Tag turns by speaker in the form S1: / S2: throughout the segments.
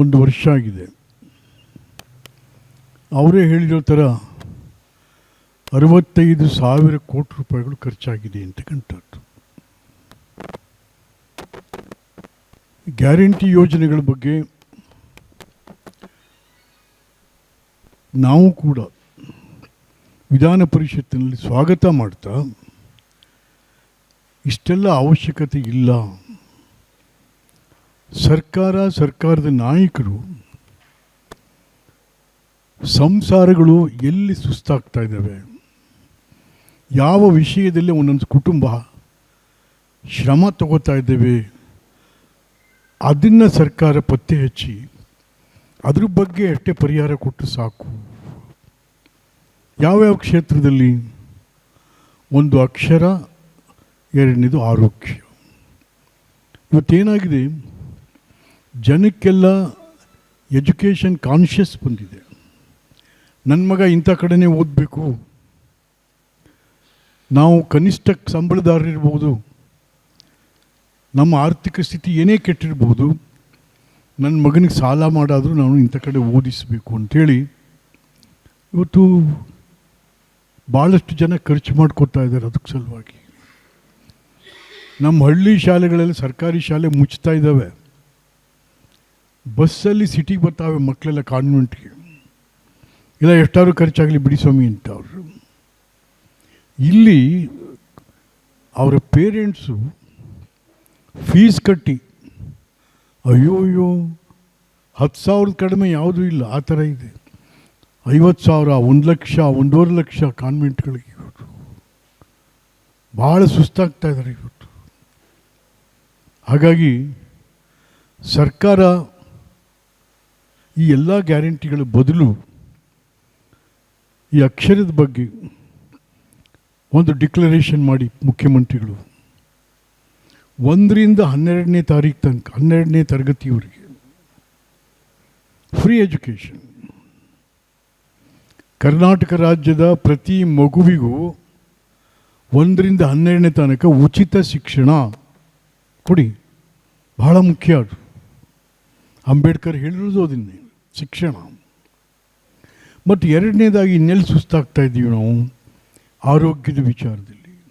S1: ಒಂದು ವರ್ಷ ಆಗಿದೆ. ಅವರೇ ಹೇಳಿರೋ ಥರ ಅರವತ್ತೈದು ಸಾವಿರ ಕೋಟಿ ರೂಪಾಯಿಗಳು ಖರ್ಚಾಗಿದೆ ಅಂತಕ್ಕಂಥದ್ದು ಗ್ಯಾರಂಟಿ ಯೋಜನೆಗಳ ಬಗ್ಗೆ ನಾವು ಕೂಡ ವಿಧಾನ ಪರಿಷತ್ತಿನಲ್ಲಿ ಸ್ವಾಗತ ಮಾಡ್ತಾ ಇಷ್ಟೆಲ್ಲ ಅವಶ್ಯಕತೆ ಇಲ್ಲ. ಸರ್ಕಾರ ಸರ್ಕಾರದ ನಾಯಕರು ಸಂಸಾರಗಳು ಎಲ್ಲಿ ಸುಸ್ತಾಗ್ತಾ ಇದ್ದಾವೆ? ಯಾವ ವಿಷಯದಲ್ಲಿ ಒಂದೊಂದು ಕುಟುಂಬ ಶ್ರಮ ತಗೋತಾ ಇದ್ದೇವೆ? ಅದನ್ನು ಸರ್ಕಾರ ಪತ್ತೆ ಹಚ್ಚಿ ಅದ್ರ ಬಗ್ಗೆ ಅಷ್ಟೇ ಪರಿಹಾರ ಕೊಟ್ಟು ಸಾಕು. ಯಾವ್ಯಾವ ಕ್ಷೇತ್ರದಲ್ಲಿ ಒಂದು ಅಕ್ಷರ, ಎರಡನೇದು ಆರೋಗ್ಯ. ಇವತ್ತೇನಾಗಿದೆ? ಜನಕ್ಕೆಲ್ಲ ಎಜುಕೇಷನ್ ಕಾನ್ಷಿಯಸ್ ಬಂದಿದೆ. ನನ್ನ ಮಗ ಇಂಥ ಕಡೆನೇ ಓದಬೇಕು. ನಾವು ಕನಿಷ್ಠ ಸಂಬಳದಾರರಿರ್ಬೋದು ನಮ್ಮ ಆರ್ಥಿಕ ಸ್ಥಿತಿ ಏನೇ ಕೆಟ್ಟಿರ್ಬೋದು. ನನ್ನ ಮಗನಿಗೆ ಸಾಲ ಮಾಡಾದರೂ ನಾನು ಇಂಥ ಕಡೆ ಓದಿಸಬೇಕು ಅಂಥೇಳಿ ಇವತ್ತು ಭಾಳಷ್ಟು ಜನ ಖರ್ಚು ಮಾಡ್ಕೊತಾ ಇದ್ದಾರೆ ಅದಕ್ಕೆ ಸಲುವಾಗಿ. ನಮ್ಮ ಹಳ್ಳಿ ಶಾಲೆಗಳಲ್ಲಿ ಸರ್ಕಾರಿ ಶಾಲೆ ಮುಚ್ತಾ ಇದ್ದಾವೆ. ಬಸ್ಸಲ್ಲಿ ಸಿಟಿಗೆ ಬರ್ತಾವೆ ಮಕ್ಕಳೆಲ್ಲ ಕಾನ್ವೆಂಟ್ಗೆ ಇಲ್ಲ ಎಷ್ಟಾದ್ರು ಖರ್ಚಾಗಲಿ ಬಿಡಿ ಸ್ವಾಮಿ ಅಂತ ಅವರು ಇಲ್ಲಿ ಅವರ ಪೇರೆಂಟ್ಸು ಫೀಸ್ ಕಟ್ಟಿ, ಅಯ್ಯೋ ಅಯ್ಯೋ, ಹತ್ತು ಸಾವಿರದ ಕಡಿಮೆ ಯಾವುದೂ ಇಲ್ಲ, ಆ ಥರ ಇದೆ. ಐವತ್ತು ಸಾವಿರ, ಒಂದು ಲಕ್ಷ, ಒಂದೂವರೆ ಲಕ್ಷ ಕಾನ್ವೆಂಟ್ಗಳಿಗೆ ಇವತ್ತು ಭಾಳ ಸುಸ್ತಾಗ್ತಾ ಇದ್ದಾರೆ ಇವತ್ತು ಹಾಗಾಗಿ ಸರ್ಕಾರ ಈ ಎಲ್ಲ ಗ್ಯಾರಂಟಿಗಳ ಬದಲು ಈ ಅಕ್ಷರದ ಬಗ್ಗೆ ಒಂದು ಡಿಕ್ಲರೇಷನ್ ಮಾಡಿ ಮುಖ್ಯಮಂತ್ರಿಗಳು. ಒಂದರಿಂದ ಹನ್ನೆರಡನೇ ತಾರೀಕು ತನಕ, ಹನ್ನೆರಡನೇ ತರಗತಿಯವರಿಗೆ ಫ್ರೀ ಎಜುಕೇಷನ್ ಕರ್ನಾಟಕ ರಾಜ್ಯದ ಪ್ರತಿ ಮಗುವಿಗೂ ಒಂದರಿಂದ ಹನ್ನೆರಡನೇ ತನಕ ಉಚಿತ ಶಿಕ್ಷಣ ಕೊಡಿ. ಬಹಳ ಮುಖ್ಯ ಅದು. ಅಂಬೇಡ್ಕರ್ ಹೇಳಿರೋದು ಅದನ್ನೇ. ಶಿಕ್ಷಣ. ಮತ್ತು ಎರಡನೇದಾಗಿ ಇನ್ನೆಲ್ಲಿ ಸುಸ್ತಾಗ್ತಾ ಇದ್ದೀವಿ ನಾವು, ಆರೋಗ್ಯದ ವಿಚಾರದಲ್ಲಿ.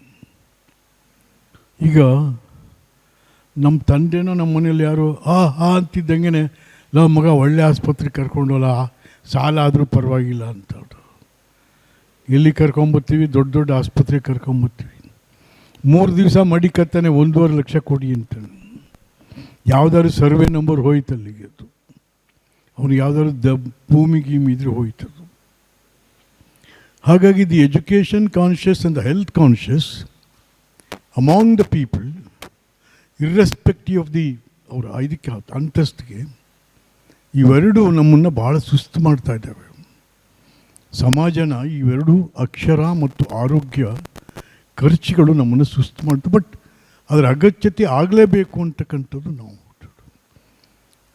S1: ಈಗ ನಮ್ಮ ತಂದೆನೋ ನಮ್ಮ ಮನೇಲಿ ಯಾರೋ, ಆ ಆ ಅಂತಿದ್ದಂಗೆ ನಮ್ಮ ಮಗ, ಒಳ್ಳೆ ಆಸ್ಪತ್ರೆಗೆ ಕರ್ಕೊಂಡೋಲ್ಲ ಸಾಲ ಆದರೂ ಪರವಾಗಿಲ್ಲ, ಅಂತ. ಎಲ್ಲಿ ಕರ್ಕೊಂಬರ್ತೀವಿ ದೊಡ್ಡ ದೊಡ್ಡ ಆಸ್ಪತ್ರೆಗೆ ಕರ್ಕೊಂಬರ್ತೀವಿ ಮೂರು ದಿವಸ ಮಡಿಕತ್ತಾನೆ ಒಂದೂವರೆ ಲಕ್ಷ ಕೊಡಿ ಅಂತ ಯಾವುದಾದ್ರು ಸರ್ವೆ ನಂಬರ್ ಹೋಯ್ತು ಅಲ್ಲಿಗೆ ಅದು. ಅವನು ಯಾವ್ದಾದ್ರು ದ ಭೂಮಿ ಗೀಮಿ ಇದ್ರೆ ಹೋಯ್ತು ಹಾಗಾಗಿ the education conscious and the health conscious among the people irrespective of the ಅವರ ಇದಕ್ಕೆ ಅಂತಸ್ತಿಗೆ ಇವೆರಡೂ ನಮ್ಮನ್ನು ಭಾಳ ಸುಸ್ತು ಮಾಡ್ತಾ ಇದ್ದಾವೆ. ಸಮಾಜನ ಇವೆರಡೂ ಅಕ್ಷರ ಮತ್ತು ಆರೋಗ್ಯ ಖರ್ಚುಗಳು ನಮ್ಮನ್ನು ಸುಸ್ತು ಮಾಡ್ತು. ಬಟ್ ಅದರ ಅಗತ್ಯತೆ ಆಗಲೇಬೇಕು ಅಂತಕ್ಕಂಥದ್ದು ನಾವು.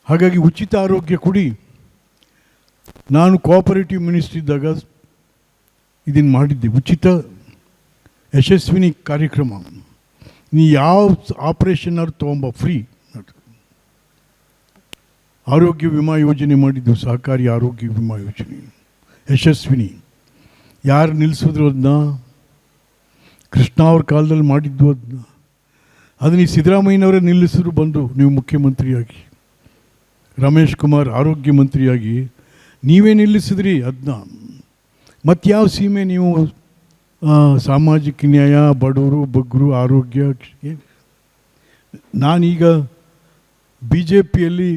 S1: ಹಾಗಾಗಿ ಉಚಿತ ಆರೋಗ್ಯ ಕೊಡಿ. ನಾನು ಕೋಆಪರೇಟಿವ್ ಮಿನಿಸ್ಟ್ರಿ ಇದ್ದಾಗ ಇದನ್ನು ಮಾಡಿದ್ದೆ. ಉಚಿತ, ಯಶಸ್ವಿನಿ ಕಾರ್ಯಕ್ರಮ. ನೀ ಯಾವ ಆಪ್ರೇಷನ್ನಾದ್ರು ತೊಗೊಂಬ ಫ್ರೀ ಆರೋಗ್ಯ ವಿಮಾ ಯೋಜನೆ ಮಾಡಿದ್ದು ಸಹಕಾರಿ ಆರೋಗ್ಯ ವಿಮಾ ಯೋಜನೆ. ಯಶಸ್ವಿನಿ. ಯಾರು ನಿಲ್ಲಿಸಿದ್ರು ಅದನ್ನ ಕೃಷ್ಣ ಅವ್ರ ಕಾಲದಲ್ಲಿ ಮಾಡಿದ್ದು ಅದನ್ನ ಅದನ್ನ ಸಿದ್ದರಾಮಯ್ಯನವರೇ ನಿಲ್ಲಿಸಿದ್ರು ಬಂದು, ನೀವು ಮುಖ್ಯಮಂತ್ರಿಯಾಗಿ. ರಮೇಶ್ ಕುಮಾರ್ ಆರೋಗ್ಯ ಮಂತ್ರಿಯಾಗಿ ನೀವೇ ನಿಲ್ಲಿಸಿದ್ರಿ ಅದನ್ನ ಮತ್ತು ಯಾವ ಸೀಮೆ ನೀವು ಸಾಮಾಜಿಕ ನ್ಯಾಯ, ಬಡವರು, ಬಗ್ಗರು, ಆರೋಗ್ಯ ನಾನೀಗ ಬಿ ಜೆ ಪಿಯಲ್ಲಿ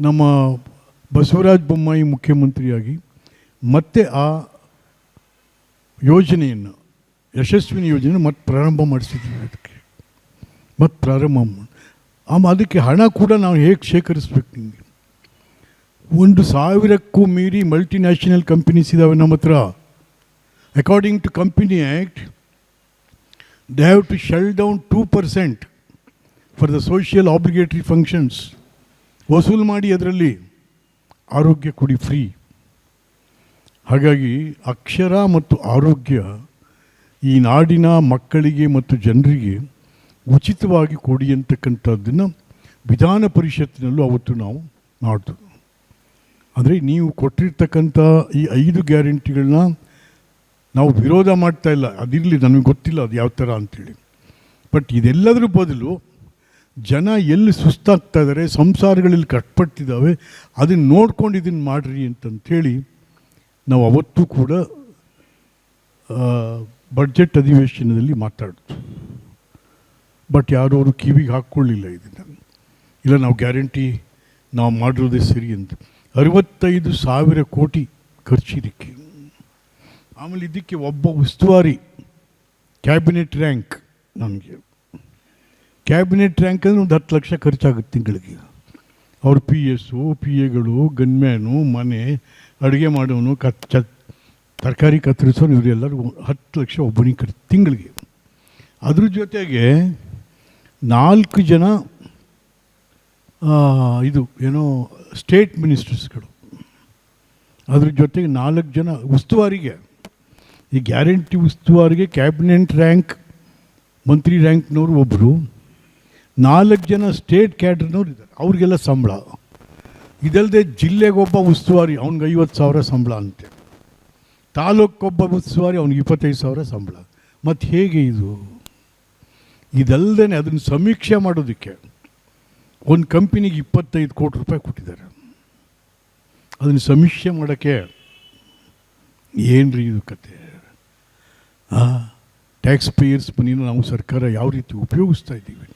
S1: ನಮ್ಮ ಬಸವರಾಜ ಬೊಮ್ಮಾಯಿ ಮುಖ್ಯಮಂತ್ರಿಯಾಗಿ ಮತ್ತೆ ಆ ಯೋಜನೆಯನ್ನು, ಯಶಸ್ವಿನಿ ಯೋಜನೆ ಮತ್ತೆ ಪ್ರಾರಂಭ ಮಾಡಿಸಿದ್ವಿ ಅದಕ್ಕೆ. ಮತ್ತೆ ಪ್ರಾರಂಭ ಮಾಡಿ ಆಮ, ಅದಕ್ಕೆ ಹಣ ಕೂಡ ನಾವು ಹೇಗೆ ಶೇಖರಿಸ್ಬೇಕು ನಿಮಗೆ? ಒಂದು ಸಾವಿರಕ್ಕೂ ಮೀರಿ ಮಲ್ಟಿನ್ಯಾಷನಲ್ ಕಂಪನೀಸ್ ಇದ್ದಾವೆ ನಮ್ಮ ಹತ್ರ. According to company act they have to shell down two percent for the social obligatory functions ವಸೂಲು ಮಾಡಿ ಅದರಲ್ಲಿ ಆರೋಗ್ಯ ಕೊಡಿ ಫ್ರೀ ಹಾಗಾಗಿ ಅಕ್ಷರ ಮತ್ತು ಆರೋಗ್ಯ ಈ ನಾಡಿನ ಮಕ್ಕಳಿಗೆ ಮತ್ತು ಜನರಿಗೆ ಉಚಿತವಾಗಿ ಕೊಡಿ ಅಂತಕ್ಕಂಥದ್ದನ್ನು ವಿಧಾನ ಪರಿಷತ್ತಿನಲ್ಲೂ ಅವತ್ತು ನಾವು ಮಾಡಿದ್ವು ಅಂದರೆ ನೀವು ಕೊಟ್ಟಿರ್ತಕ್ಕಂಥ ಈ ಐದು ಗ್ಯಾರಂಟಿಗಳನ್ನ ನಾವು ವಿರೋಧ ಮಾಡ್ತಾ ಇಲ್ಲ. ಅದಿರಲಿ ನನಗೆ ಗೊತ್ತಿಲ್ಲ ಅದು ಯಾವ ಥರ ಅಂಥೇಳಿ ಬಟ್ ಇದೆಲ್ಲದರ ಬದಲು ಜನ ಎಲ್ಲಿ ಸುಸ್ತಾಗ್ತಾ ಇದ್ದಾರೆ ಸಂಸಾರಗಳಲ್ಲಿ ಕಟ್ಪಟ್ಟಿದ್ದಾವೆ, ಅದನ್ನು ನೋಡ್ಕೊಂಡು ಇದನ್ನು ಮಾಡಿರಿ ಅಂತಂಥೇಳಿ ನಾವು ಅವತ್ತು ಕೂಡ ಬಡ್ಜೆಟ್ ಅಧಿವೇಶನದಲ್ಲಿ ಮಾತಾಡ್ತು ಬಟ್ ಯಾರು ಅವರು ಕಿವಿಗೆ ಹಾಕ್ಕೊಳ್ಳಿಲ್ಲ ಇದನ್ನು. ಇಲ್ಲ, ನಾವು ಗ್ಯಾರಂಟಿ ನಾವು ಮಾಡಿರೋದೇ ಸರಿ ಅಂತ ಅರವತ್ತೈದು ಸಾವಿರ ಕೋಟಿ ಖರ್ಚಿದಕ್ಕೆ ಆಮೇಲೆ ಇದಕ್ಕೆ ಒಬ್ಬ ಉಸ್ತುವಾರಿ, ಕ್ಯಾಬಿನೆಟ್ ರ್ಯಾಂಕ್ ನಮಗೆ. ಕ್ಯಾಬಿನೆಟ್ ರ್ಯಾಂಕ್ ಅಂದರೆ ಒಂದು ಹತ್ತು ಲಕ್ಷ ಖರ್ಚಾಗುತ್ತೆ ತಿಂಗಳಿಗೆ. ಅವ್ರ ಪಿ ಎಸ್ಸು, ಪಿ ಎಗಳು, ಗನ್ಮ್ಯಾನು, ಮನೆ, ಅಡುಗೆ ಮಾಡೋನು ಕಚ್ಚ ತರಕಾರಿ ಕತ್ತರಿಸೋನು ಇವರೆಲ್ಲರೂ ಹತ್ತು ಲಕ್ಷ ಒಬ್ಬನಿಗೆ ಖರ್ಚು ತಿಂಗಳಿಗೆ. ಅದ್ರ ಜೊತೆಗೆ ನಾಲ್ಕು ಜನ ಇದು ಏನೋ ಸ್ಟೇಟ್ ಮಿನಿಸ್ಟರ್ಸ್ಗಳು ಅದ್ರ ಜೊತೆಗೆ ನಾಲ್ಕು ಜನ ಉಸ್ತುವಾರಿಗೆ. ಈ ಗ್ಯಾರಂಟಿ ಉಸ್ತುವಾರಿಗೆ ಕ್ಯಾಬಿನೆಟ್ ರ್ಯಾಂಕ್ ಮಂತ್ರಿ ರ್ಯಾಂಕ್ನವರು ಒಬ್ಬರು ನಾಲ್ಕು ಜನ ಸ್ಟೇಟ್ ಕ್ಯಾಡ್ರ್ನವ್ರು ಇದ್ದಾರೆ. ಅವ್ರಿಗೆಲ್ಲ ಸಂಬಳ. ಇದಲ್ಲದೆ ಜಿಲ್ಲೆಗೊಬ್ಬ ಉಸ್ತುವಾರಿ, ಅವ್ನಿಗೆ ಐವತ್ತು ಸಾವಿರ ಸಂಬಳ ಅಂತೆ. ತಾಲೂಕೊಬ್ಬ ಉಸ್ತುವಾರಿ, ಅವ್ನಿಗೆ ಇಪ್ಪತ್ತೈದು ಸಾವಿರ ಸಂಬಳ. ಮತ್ತು ಹೇಗೆ ಇದು? ಇದಲ್ಲದೆ ಅದನ್ನು ಸಮೀಕ್ಷೆ ಮಾಡೋದಕ್ಕೆ ಒಂದು ಕಂಪನಿಗೆ ಇಪ್ಪತ್ತೈದು ಕೋಟಿ ರೂಪಾಯಿ ಕೊಟ್ಟಿದ್ದಾರೆ. ಅದನ್ನು ಸಮೀಕ್ಷೆ ಮಾಡೋಕ್ಕೆ ಏನ್ರಿ ಇದು ಕತೆ ಟ್ಯಾಕ್ಸ್ ಪೇಯರ್ಸ್ ಮನಿನ ನಾವು ಸರ್ಕಾರ ಯಾವ ರೀತಿ ಉಪಯೋಗಿಸ್ತಾ ಇದ್ದೀವಿ?